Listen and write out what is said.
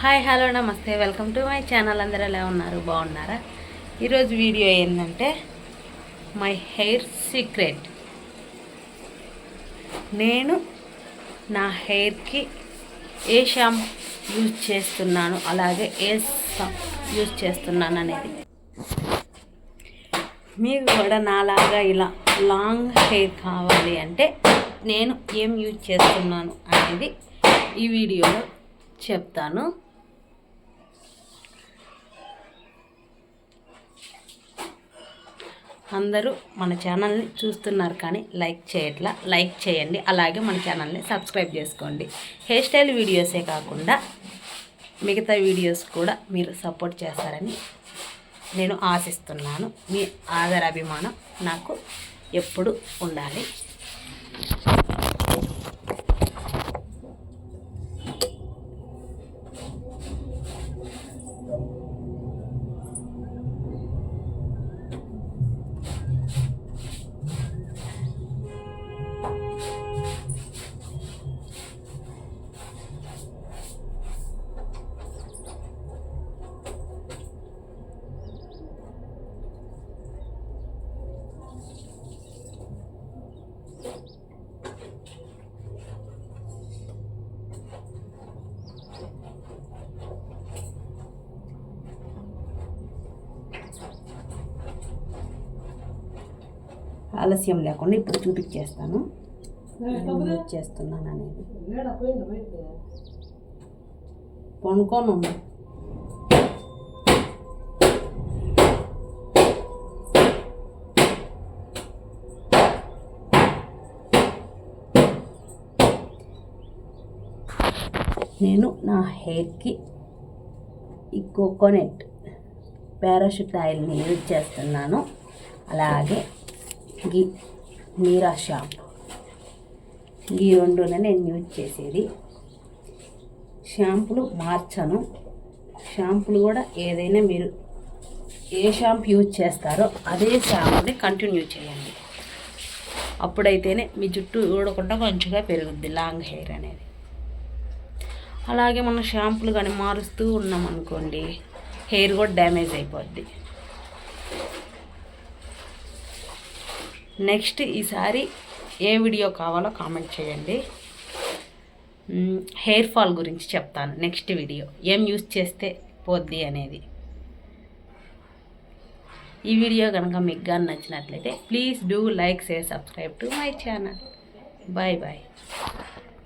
Hi hello నమస్తే. Welcome to my channel. అందరూ ఎలా ఉన్నారు? బాగున్నారా? ఈరోజు వీడియో ఏంటంటే మై హెయిర్ సీక్రెట్. నేను నా హెయిర్కి ఏ షాంపూ యూజ్ చేస్తున్నాను అలాగే ఏ యూజ్ చేస్తున్నాను అనేది. మీకు కూడా నాలాగా ఇలా లాంగ్ హెయిర్ కావాలి అంటే నేను ఏం యూజ్ చేస్తున్నాను అనేది ఈ వీడియోలో చెప్తాను. అందరూ మన ఛానల్ని చూస్తున్నారు కానీ లైక్ చేయట్లా లైక్ చేయండి. అలాగే మన ఛానల్ని సబ్స్క్రైబ్ చేసుకోండి. హెయిర్ స్టైల్ వీడియోసే కాకుండా మిగతా వీడియోస్ కూడా మీరు సపోర్ట్ చేస్తారని నేను ఆశిస్తున్నాను. మీ ఆదర అభిమానం నాకు ఎప్పుడు ఉండాలి. ఆలస్యం లేకుండా ఇప్పుడు చూపించేస్తాను. చేస్తున్నాను అనేది. కొనుక్కొని నేను నా హెయిర్కి ఈ కోకోనట్ పారాషూట్ ఆయిల్ని యూజ్ చేస్తున్నాను. అలాగే గీ మీరా షాంపూ ఈ రెండునే నేను యూజ్ చేసేది. షాంపులు మార్చను. షాంపులు కూడా ఏదైనా మీరు ఏ షాంపూ యూజ్ చేస్తారో అదే షాంపుని కంటిన్యూ చేయండి. అప్పుడైతేనే మీ జుట్టు ఊడకుండా మంచిగా పెరుగుద్ది లాంగ్ హెయిర్ అనేది. అలాగే మనం షాంపులు కానీ మారుస్తూ ఉన్నాం అనుకోండి హెయిర్ కూడా డ్యామేజ్ అయిపోద్ది. నెక్స్ట్ ఈసారి ఏ వీడియో కావాలో కామెంట్ చేయండి. హెయిర్ ఫాల్ గురించి చెప్తాను నెక్స్ట్ వీడియో. ఏం యూస్ చేస్తే పోద్ది అనేది. ఈ వీడియో కనుక మీకు కానీ నచ్చినట్లయితే please do like share subscribe to my channel. Bye bye.